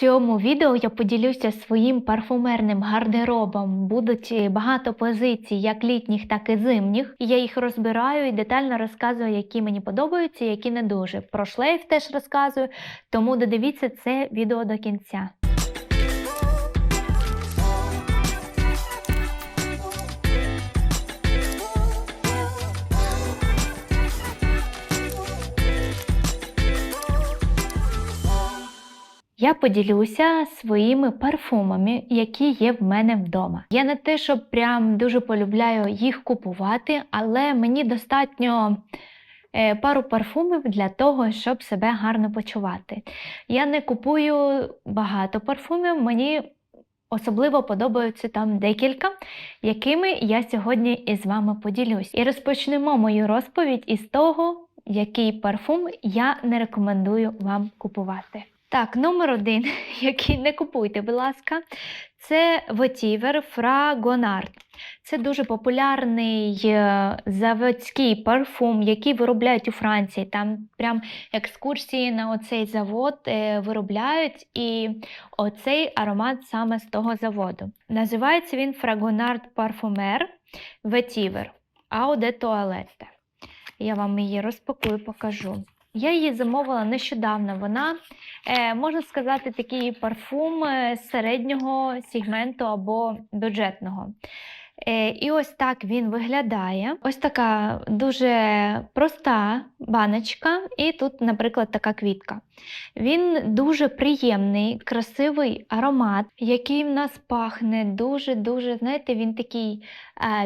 цьому відео я поділюся своїм парфумерним гардеробом. Будуть е, багато позицій, як літніх, так і зимніх. Я їх розбираю і детально розказую, які мені подобаються, які не дуже. Про шлейф теж розказую, тому додивіться це відео до кінця. Я поділюся своїми парфумами, які є в мене вдома. Я не те, щоб прям дуже полюбляю їх купувати, але мені достатньо е, пару парфумів для того, щоб себе гарно почувати. Я не купую багато парфумів, мені особливо подобаються там декілька, якими я сьогодні із вами поділюсь. І розпочнемо мою розповідь із того, який парфум я не рекомендую вам купувати. Так, номер один, який не купуйте, будь ласка, це Vetiver Fragonard. Це дуже популярний е, заводський парфум, який виробляють у Франції. Там прям екскурсії на оцей завод е, виробляють, і оцей аромат саме з того заводу. Називається він Fragonard Parfumer Vetiver Eau de Toilette. Я вам її розпакую, покажу. Я її замовила нещодавно. Вона, е, можна сказати, такий парфум е, середнього сегменту або бюджетного. Е, і ось так він виглядає. Ось така дуже проста баночка, і тут, наприклад, така квітка. Він дуже приємний, красивий аромат, який в нас пахне дуже-дуже, знаєте, він такий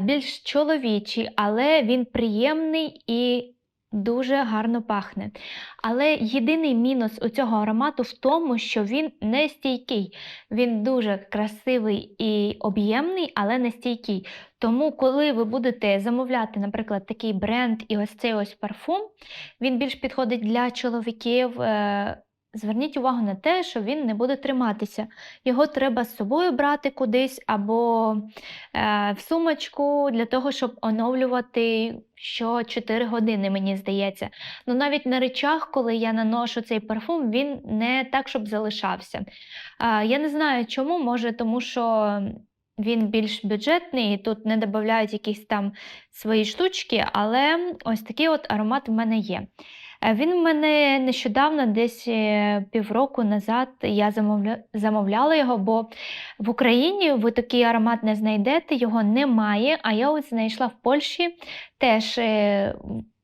більш чоловічий, але він приємний і дуже гарно пахне. Але єдиний мінус у цього аромату в тому, що він не стійкий. Він дуже красивий і об'ємний, але не стійкий. Тому, коли ви будете замовляти, наприклад, такий бренд і ось цей ось парфум, він більш підходить для чоловіків. е, Зверніть увагу на те, що він не буде триматися. Його треба з собою брати кудись або е, в сумочку для того, щоб оновлювати що 4 години, мені здається. Ну навіть на речах, коли я наношу цей парфум, він не так, щоб залишався. Е, я не знаю чому, може, тому що. Він більш бюджетний, і тут не додають якісь там свої штучки, але ось такий от аромат в мене є. Е, Він мене нещодавно, десь е, півроку назад, я замовля... замовляла його, бо в Україні ви такий аромат не знайдете, його немає. А я ось знайшла в Польщі теж.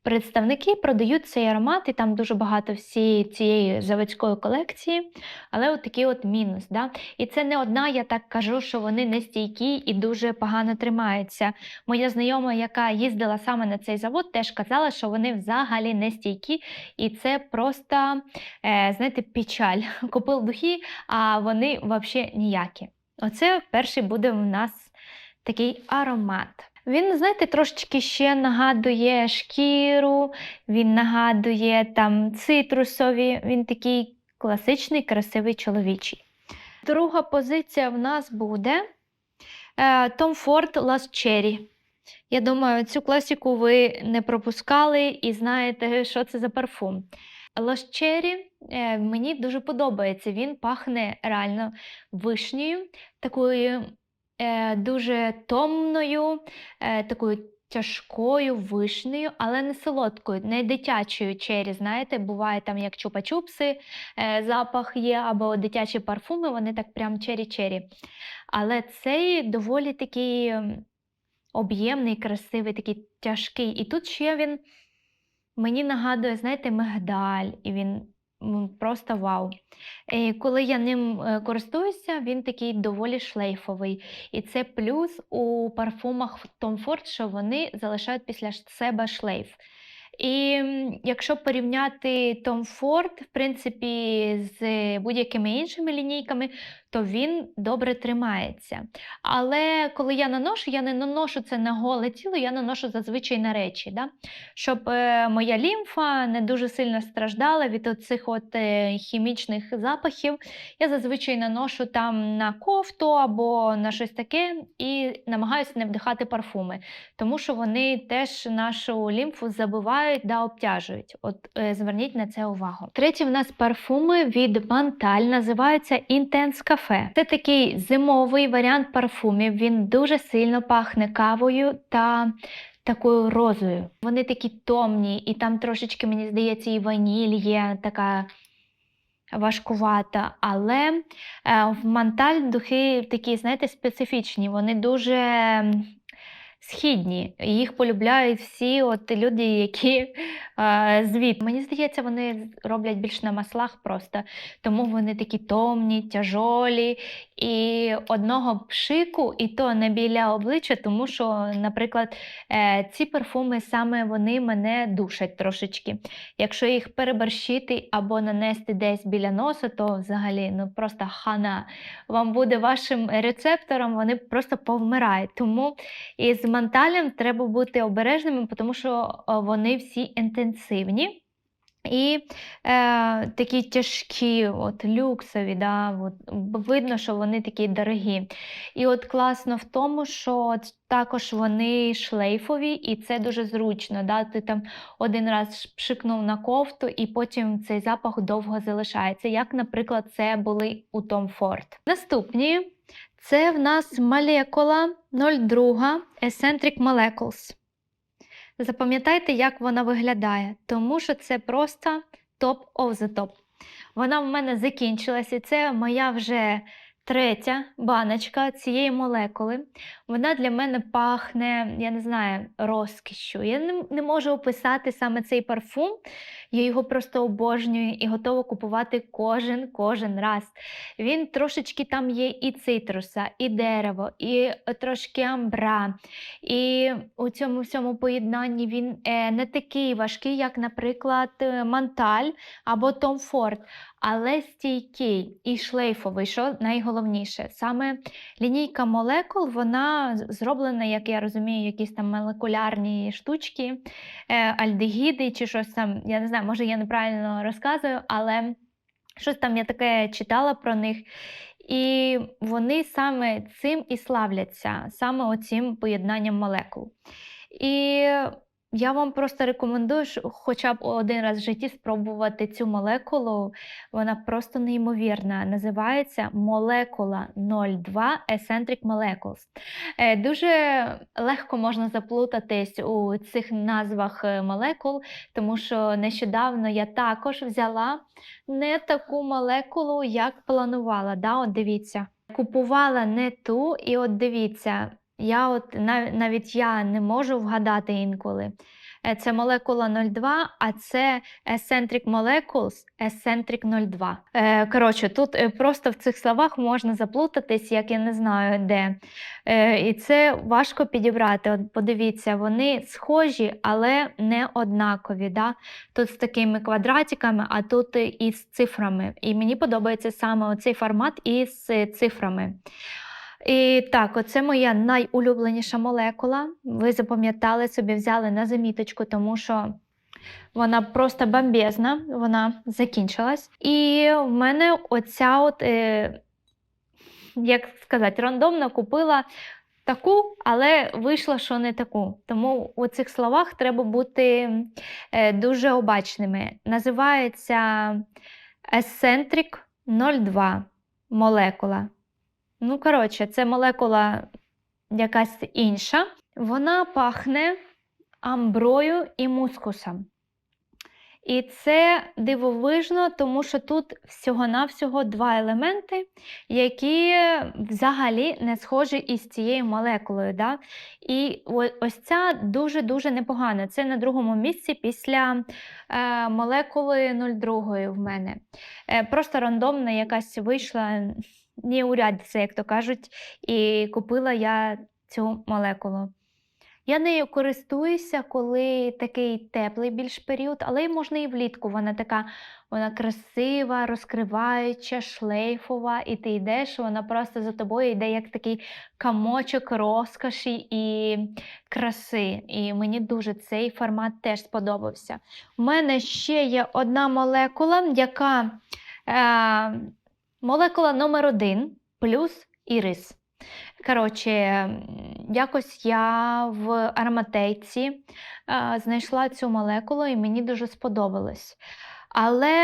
Представники продають цей аромат, і там дуже багато всієї цієї заводської колекції, але от такий от мінус. Да? І це не одна, я так кажу, що вони не стійкі і дуже погано тримаються. Моя знайома, яка їздила саме на цей завод, теж казала, що вони взагалі не стійкі, і це просто, е, знаєте, печаль. Купив духи, а вони взагалі ніякі. Оце перший буде в нас такий аромат. Він, знаєте, трошечки ще нагадує шкіру, він нагадує там цитрусові, він такий класичний, красивий чоловічий. Друга позиція в нас буде е, Tom Ford Last Cherry. Я думаю, цю класику ви не пропускали і знаєте, що це за парфум. Е, мені дуже подобається. Він пахне реально вишнею, такою дуже томною, е, такою тяжкою вишнею, але не солодкою, не дитячою чері. Знаєте, буває там як чупа-чупси, е, запах є, або дитячі парфуми, вони так прям чері-чері. Але цей доволі такий об'ємний, красивий, такий тяжкий. І тут ще він мені нагадує, знаєте, мигдаль, і він просто вау. І коли я ним е, користуюся, він такий доволі шлейфовий. І це плюс у парфумах Tom Ford, що вони залишають після себе шлейф. І якщо порівняти Tom Ford, в принципі, з будь-якими іншими лінійками, то він добре тримається. Але коли я наношу, я не наношу це на голе тіло, я наношу зазвичай на речі, да? щоб е, моя лімфа не дуже сильно страждала від оцих от е, хімічних запахів. Я зазвичай наношу там на кофту або на щось таке і намагаюся не вдихати парфуми, тому що вони теж нашу лімфу забивають да обтяжують. От е, зверніть на це увагу. Треті в нас парфуми від Монталь називаються Intense Cafe. Це такий зимовий варіант парфумів. Він дуже сильно пахне кавою та такою розою. Вони такі томні, і там трошечки, мені здається, і ваніль є така важкувата. Але е, в манталь духи такі, знаєте, специфічні. Вони дуже східні. Їх полюбляють всі от люди, які е, звід. Мені здається, вони роблять більш на маслах просто. Тому вони такі томні, тяжолі. І одного пшику, і то не біля обличчя, тому що, наприклад, е, ці парфуми саме вони мене душать трошечки. Якщо їх переборщити або нанести десь біля носа, то взагалі ну просто хана. Вам буде вашим рецептором, вони просто повмирають. Тому із манталем треба бути обережними, тому що вони всі інтенсивні. І е, такі тяжкі, от, люксові, да, от, видно, що вони такі дорогі. І от класно в тому, що от також вони шлейфові, і це дуже зручно. Да? Ти там один раз пшикнув на кофту, і потім цей запах довго залишається, як, наприклад, це були у Tom Ford. Наступні це в нас молекула 02 Eccentric Molecules. Запам'ятайте, як вона виглядає, тому що це просто топ of the top. Вона в мене закінчилась, і це моя вже третя баночка цієї молекули. Вона для мене пахне, я не знаю, розкішшю. Я не, не можу описати саме цей парфум. Я його просто обожнюю і готова купувати кожен кожен раз. Він трошечки там є і цитруса, і дерево, і трошки амбра. І у цьому всьому поєднанні він е, не такий важкий, як, наприклад, е, Манталь або Том Форд, але стійкий і шлейфовий, що найголовніше. Саме лінійка молекул, вона зроблена, як я розумію, якісь там молекулярні штучки, е, альдегіди чи щось там. Я не знаю, може я неправильно розказую, але щось там я таке читала про них. І вони саме цим і славляться, саме оцим поєднанням молекул. І я вам просто рекомендую хоча б один раз в житті спробувати цю молекулу. Вона просто неймовірна. Називається молекула 02 Eccentric Molecules. Е, Дуже легко можна заплутатись у цих назвах е, молекул, тому що нещодавно я також взяла не таку молекулу, як планувала. Да? От дивіться. Купувала не ту, і от дивіться, я от нав- навіть я не можу вгадати інколи. Е, Це молекула 02, а це Eccentric Molecules Eccentric 02. Е, Коротше, тут е, просто в цих словах можна заплутатись, як я не знаю де. І це важко підібрати. От подивіться, вони схожі, але не однакові. Да? Тут з такими квадратиками, а тут і- із цифрами. І мені подобається саме оцей формат із цифрами. І так, оце моя найулюбленіша молекула. Ви запам'ятали собі, взяли на заміточку, тому що вона просто бомбезна, вона закінчилась. І в мене оця, от, е, як сказати, рандомно купила таку, але вийшло, що не таку. Тому у цих словах треба бути е, дуже обачними. Називається Eccentric 02 молекула. Ну, коротше, це молекула якась інша. Вона пахне амброю і мускусом. І це дивовижно, тому що тут всього-навсього два елементи, які взагалі не схожі із цією молекулою. Да? І ось ця дуже-дуже непогана. Це на другому місці після е, молекули 02 в мене. Е, просто рандомна якась вийшла, не урядиться, як то кажуть, і купила я цю молекулу. Я нею користуюся, коли такий теплий більш період, але можна і влітку. Вона така вона красива, розкриваюча, шлейфова, і ти йдеш, вона просто за тобою йде як такий камочок розкоші і краси. І мені дуже цей формат теж сподобався. У мене ще є одна молекула, яка е, молекула номер один плюс ірис. Коротше, якось я в ароматейці е, знайшла цю молекулу і мені дуже сподобалось. Але,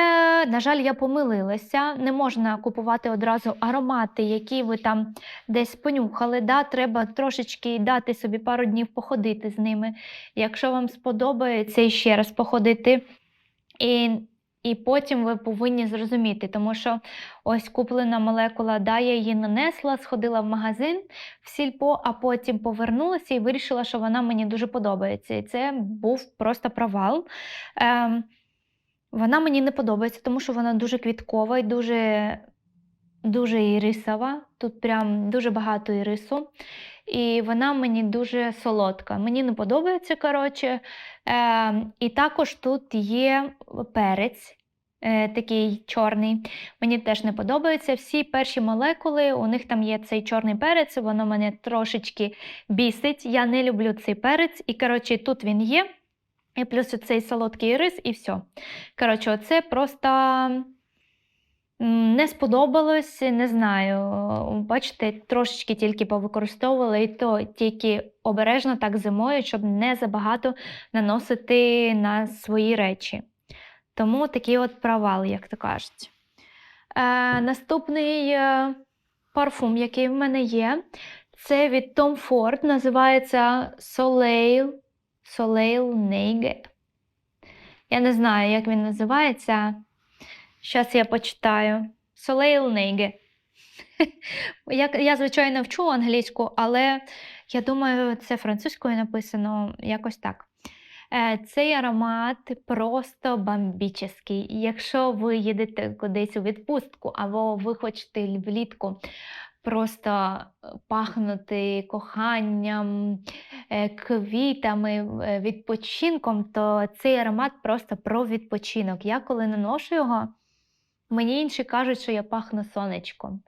на жаль, я помилилася. Не можна купувати одразу аромати, які ви там десь понюхали. Да? Треба трошечки дати собі пару днів походити з ними. Якщо вам сподобається, і ще раз походити. І, і потім ви повинні зрозуміти, тому що ось куплена молекула, да, я її нанесла, сходила в магазин в сільпо, а потім повернулася і вирішила, що вона мені дуже подобається. І це був просто провал. Ем, вона мені не подобається, тому що вона дуже квіткова і дуже, дуже ірисова. Тут прям дуже багато ірису. І вона мені дуже солодка. Мені не подобається, коротше. Е, і також тут є перець. е, Такий чорний, мені теж не подобається. Всі перші молекули, у них там є цей чорний перець, воно мене трошечки бісить. Я не люблю цей перець. І коротше, тут він є. І плюс цей солодкий рис, і все. Коротше, оце просто не сподобалось, не знаю. Бачите, трошечки тільки повикористовувала, і то тільки обережно так зимою, щоб не забагато наносити на свої речі. Тому такий от провал, як то кажуть. Е, наступний е, парфум, який в мене є, це від Tom Ford, називається Soleil Soleil Neige. Я не знаю, як він називається. Зараз я почитаю. Soleil Neige. Я, я, звичайно, вчу англійську, але я думаю, це французькою написано якось так. Е, Цей аромат просто бомбічний. Якщо ви їдете кудись у відпустку, або ви хочете влітку просто е, пахнути коханням, е, квітами, відпочинком, то цей аромат просто про відпочинок. Я коли наношу його, мені інші кажуть, що я пахну сонечком.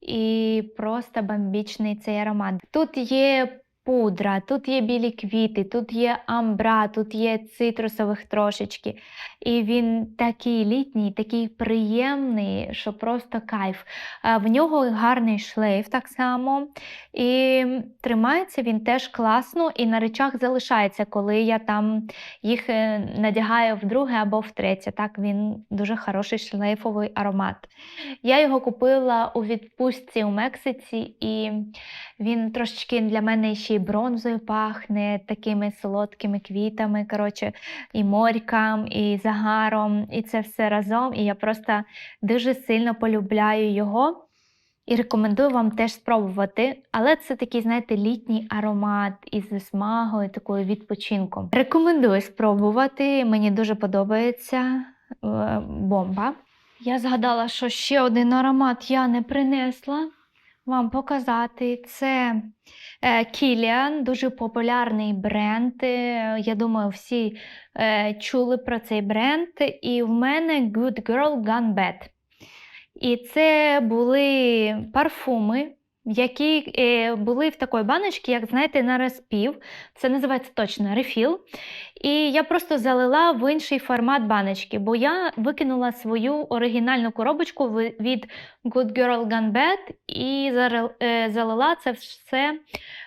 І просто бомбічний цей аромат. Тут є пудра, тут є білі квіти, тут є амбра, тут є цитрусових трошечки. І він такий літній, такий приємний, що просто кайф. Е, В нього гарний шлейф так само. І тримається він теж класно, і на речах залишається, коли я там їх е, надягаю вдруге або втретє. Так, він дуже хороший шлейфовий аромат. Я його купила у відпустці у Мексиці, і він трошечки для мене ще бронзою пахне, такими солодкими квітами, коротше, і морькам, і загаром, і це все разом. І я просто дуже сильно полюбляю його. І рекомендую вам теж спробувати. Але це такий, знаєте, літній аромат із засмагою, такою відпочинком. Рекомендую спробувати, мені дуже подобається е, бомба. Я згадала, що ще один аромат я не принесла вам показати. Це Кіліан, Kilian, дуже популярний бренд. Е, Я думаю, всі е, чули про цей бренд. І в мене Good Girl Gone Bad. І це були парфуми, які е, були в такій баночці, як знаєте, на розпів. Це називається точно рефіл. І я просто залила в інший формат баночки, бо я викинула свою оригінальну коробочку від Good Girl Gone Bad і е, залила це все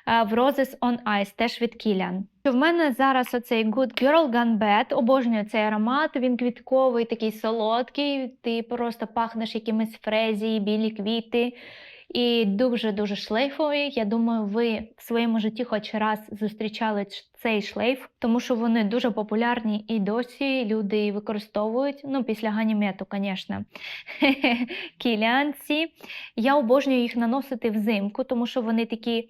е, в Roses on Ice, теж від Kilian. В мене зараз оцей Good Girl Gone Bad, обожнюю цей аромат, він квітковий, такий солодкий, ти просто пахнеш якимись фрезії, білі квіти. І дуже-дуже шлейфові. Я думаю, ви в своєму житті хоч раз зустрічали цей шлейф, тому що вони дуже популярні і досі люди використовують. Ну, після ганімету, звісно. Кілянці. Я обожнюю їх наносити взимку, тому що вони такі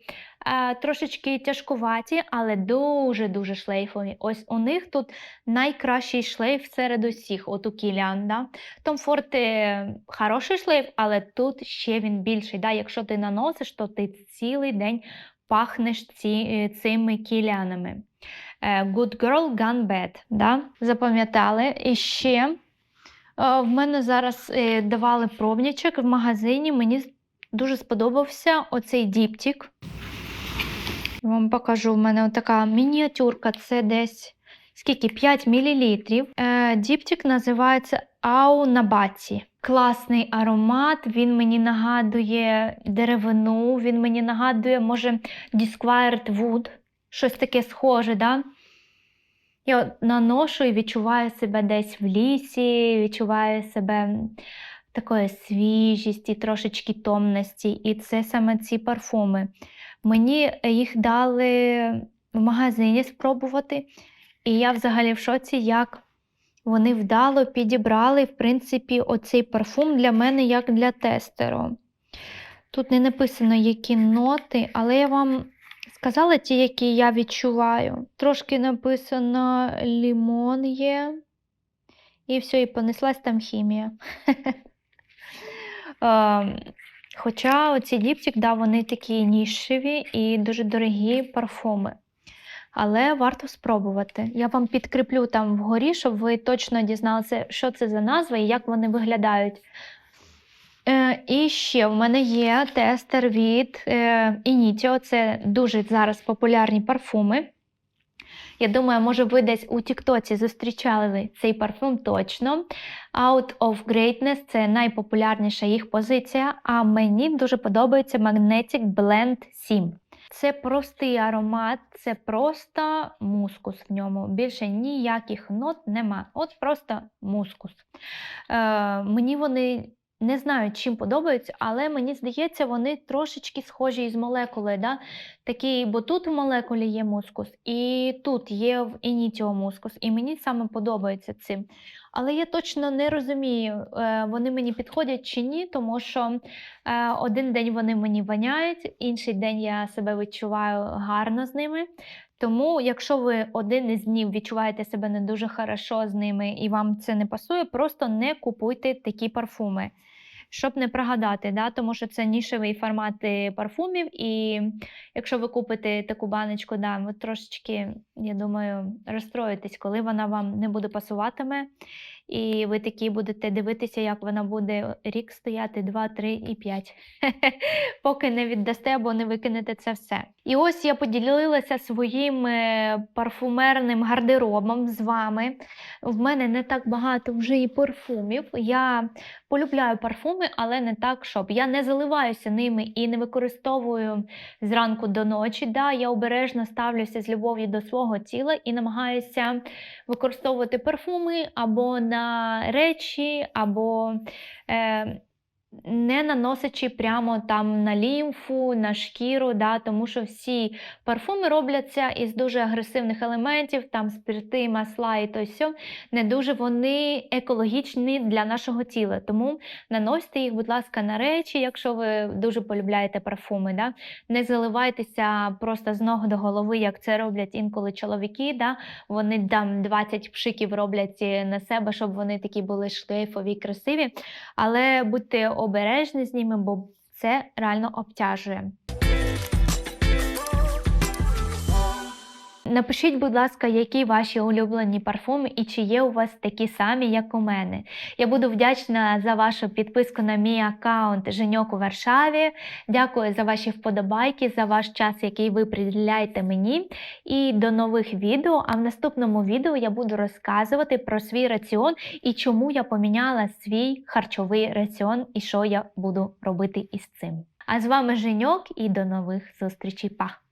трошечки тяжкуваті, але дуже-дуже шлейфові. Ось у них тут найкращий шлейф серед усіх, от у Кілян. Да? Tom Ford е, хороший шлейф, але тут ще він більший. Да? Якщо ти наносиш, то ти цілий день пахнеш ці, е, цими кілянами. Е, Good Girl Gone Bad. Да? Запам'ятали. І ще е, в мене зараз е, давали пробничок в магазині. Мені дуже сподобався оцей діптік. Вам покажу, в мене така мініатюрка, це десь скільки? 5 мл. Е, діптік називається Ау Набаці. класний аромат. Він мені нагадує деревину, він мені нагадує, може, Disquired Wood, щось таке схоже. Да? Я наношу і відчуваю себе десь в лісі, відчуваю себе такої свіжісті, трошечки томності. І це саме ці парфуми. Мені їх дали в магазині спробувати, і я взагалі в шоці, як вони вдало підібрали, в принципі, оцей парфум для мене як для тестеру. Тут не написано, які ноти, але я вам сказала ті, які я відчуваю. Трошки написано лімон є. І все, і понеслась там хімія. Хоча оці діптик, да, вони такі нішеві і дуже дорогі парфуми. Але варто спробувати. Я вам підкріплю там вгорі, щоб ви точно дізналися, що це за назва і як вони виглядають. Е, і ще в мене є тестер від е, Initio. Це дуже зараз популярні парфуми. Я думаю, може, ви десь у Тіктоці зустрічали цей парфум точно. Out of Greatness це найпопулярніша їх позиція, а мені дуже подобається Magnetic Blend 7. Це простий аромат, це просто мускус в ньому. Більше ніяких нот нема. От просто мускус. Е, мені вони не знаю, чим подобаються, але мені здається, вони трошечки схожі із молекулою. Да? Такі, бо тут в молекулі є мускус, і тут є в інітіо мускус, і мені саме подобається цим. Але я точно не розумію, е, вони мені підходять чи ні, тому що е, один день вони мені воняють, інший день я себе відчуваю гарно з ними. Тому, якщо ви один із днів відчуваєте себе не дуже хорошо з ними і вам це не пасує, просто не купуйте такі парфуми. Щоб не прогадати, да? тому що це нішевий формат е, парфумів, і якщо ви купите таку баночку, да, ви трошечки, я думаю, розстроїтесь, коли вона вам не буде пасуватиме, і ви такі будете дивитися, як вона буде рік стояти, два, три і п'ять. Поки не віддасте або не викинете це все. І ось я поділилася своїм е, парфумерним гардеробом з вами. В мене не так багато вже і парфумів. Я полюбляю парфуми, але не так, щоб я не заливаюся ними і не використовую зранку до ночі. Да, Я обережно ставлюся з любов'ю до свого тіла і намагаюся використовувати парфуми або на речі, або е, не наносячи прямо там на лімфу, на шкіру, да, тому що всі парфуми робляться із дуже агресивних елементів, там спирти, масла і то все. Не дуже вони екологічні для нашого тіла. Тому наносьте їх, будь ласка, на речі, якщо ви дуже полюбляєте парфуми. Да? Не заливайтеся просто з ног до голови, як це роблять інколи чоловіки. Да? Вони там 20 пшиків роблять е, на себе, щоб вони такі були шлейфові, красиві. Але будьте обережні з ними, бо це реально обтяжує. Напишіть, будь ласка, які ваші улюблені парфуми і чи є у вас такі самі, як у мене. Я буду вдячна за вашу підписку на мій аккаунт Женьок у Варшаві. Дякую за ваші вподобайки, за ваш час, який ви приділяєте мені. І до нових відео. А в наступному відео я буду розказувати про свій раціон і чому я поміняла свій харчовий раціон і що я буду робити із цим. А з вами Женьок і до нових зустрічей. Па!